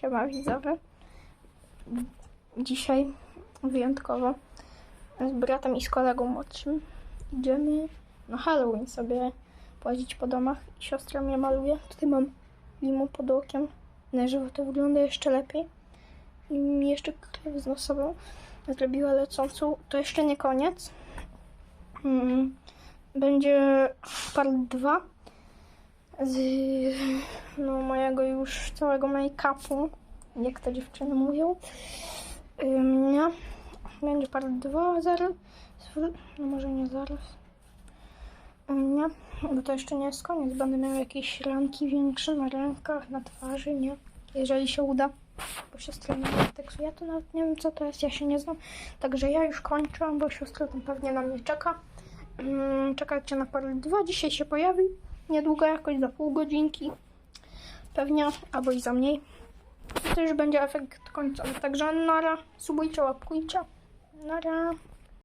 Siema widzowie. Dzisiaj wyjątkowo z bratem i z kolegą młodszym idziemy na Halloween sobie połazić po domach. Siostra mnie maluje. Tutaj mam limo pod okiem. Na żywo to wygląda jeszcze lepiej. I mi jeszcze krew z nosową zrobiła lecącą. To jeszcze nie koniec. Mm, Będzie part 2 z no, mojego już całego make-upu, jak to dziewczyny mówią. Nie? Będzie part 2 zaraz. No może nie zaraz. Ym, nie? Bo to jeszcze nie jest koniec. Będę miał jakieś ranki większe na rękach, na twarzy, nie? Jeżeli się uda. Bo siostra mnie teksuje, to nawet nie wiem co to jest, ja się nie znam. Także ja już kończę, bo siostra tam pewnie na mnie czeka. Czekajcie na part 2. Dzisiaj się pojawi. Niedługo, jakoś za pół godzinki. Pewnie, albo i za mniej. To już będzie efekt końcowy. Także nara, subujcie, łapkujcie. Nara.